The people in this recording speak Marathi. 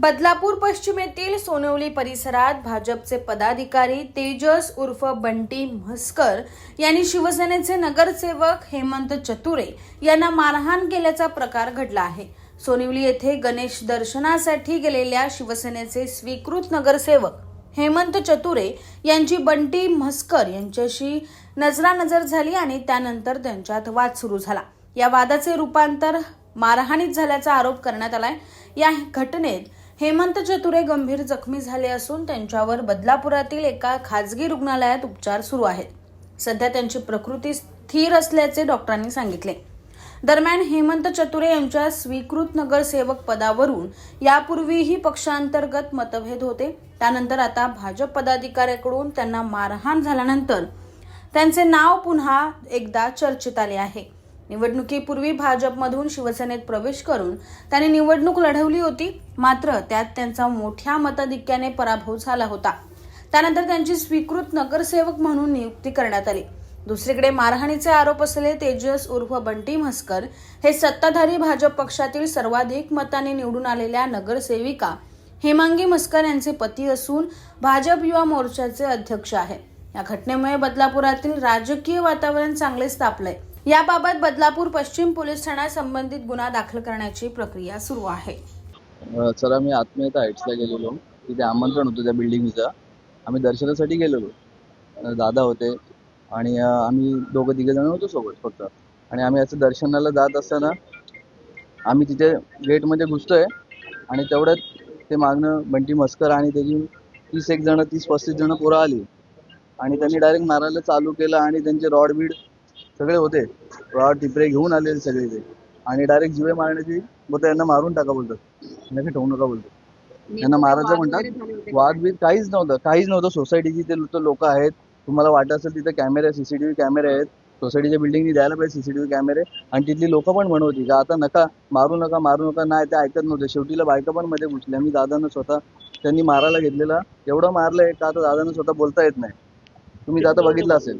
बदलापूर पश्चिमेतील सोनवली परिसरात भाजपचे पदाधिकारी तेजस उर्फ बंटी म्हस्कर यांनी शिवसेनेचे नगरसेवक हेमंत चतुरे यांना मारहाण केल्याचा प्रकार घडला आहे. सोनिवली येथे गणेश दर्शनासाठी गेलेल्या शिवसेनेचे स्वीकृत नगरसेवक हेमंत चतुरे यांची बंटी म्हस्कर यांच्याशी नजरानजर झाली आणि त्यानंतर त्यांच्यात वाद सुरू झाला. या वादाचे रूपांतर मारहाणीत झाल्याचा आरोप करण्यात आलाय. या घटनेत हेमंत चतुरे गंभीर जखमी झाले असून त्यांच्यावर बदलापुरातील एका खाजगी रुग्णालयात उपचार सुरू आहेत. सध्या त्यांची प्रकृती स्थिर असल्याचे डॉक्टरांनी सांगितले. दरम्यान हेमंत चतुरे यांच्या स्वीकृत नगरसेवक पदावरून यापूर्वीही पक्षांतर्गत मतभेद होते. त्यानंतर आता भाजप पदाधिकाऱ्याकडून त्यांना मारहाण झाल्यानंतर त्यांचे नाव पुन्हा एकदा चर्चेत आले आहे. निवडणुकीपूर्वी भाजपमधून शिवसेनेत प्रवेश करून त्यांनी निवडणूक लढवली होती. मात्र त्यात त्यांचा मोठ्या मताधिक्याने पराभव झाला होता. त्यानंतर त्यांची स्वीकृत नगरसेवक म्हणून नियुक्ती करण्यात आली. दुसरीकडे मारहाणीचे आरोप असलेले तेजस उर्फ बंटी म्हस्कर हे सत्ताधारी भाजप पक्षातील सर्वाधिक मताने निवडून आलेल्या नगरसेविका हेमांगी मस्कर यांचे पती असून भाजप युवा मोर्चाचे अध्यक्ष आहे. या घटनेमुळे बदलापुरातील राजकीय वातावरण चांगलेच तापलंय याबाबत बदलापूर पश्चिम पोलीस ठाण्यात संबंधित गुन्हा दाखल करण्याची प्रक्रिया सुरू आहे. सर आम्ही आत्मीयता हाईट्सला गेलेलो. तिथे आमंत्रण होतं त्या बिल्डिंगचं. आम्ही दर्शनासाठी गेलेलो. दादा होते आणि आम्ही दोघं तिघे जण होतो सोबत फक्त. आणि आम्ही असं दर्शनाला जात असताना आम्ही तिथे गेटमध्ये घुसतोय आणि तेवढ्यात ते मागणं बंटी मस्कर आणि त्याची तीस एक जण तीस पस्तीस जण पोरं आली. आणि त्यांनी डायरेक्ट मारायला चालू केलं आणि त्यांचे रॉड बीड सगळे होते. रॉड टिपरे घेऊन आलेले सगळे ते. आणि डायरेक्ट जिवे मारण्याची बोलतो यांना मारून टाका बोलतात. नका ठेवू नका बोलतो त्यांना मारायचं म्हणतात वाद बीद काहीच नव्हतं. काहीच नव्हतं. सोसायटीची ते लोक आहेत. तुम्हाला वाटत असेल तिथे कॅमेरे सीसीटीव्ही कॅमेरे आहेत. सोसायटीच्या बिल्डिंगनी द्यायला पाहिजे सीसीटीव्ही कॅमेरे आणि तिथली लोक पण म्हणत होती का आता नका मारू नका मारू नका. नाही ते ऐकत नव्हते. शेवटीला बायका पण मध्ये घुसल्या. मी दादानं स्वतः त्यांनी मारायला घेतलेला. एवढं मारलंय का आता दादानं स्वतः बोलता येत नाही. तुम्ही आता बघितलं असेल.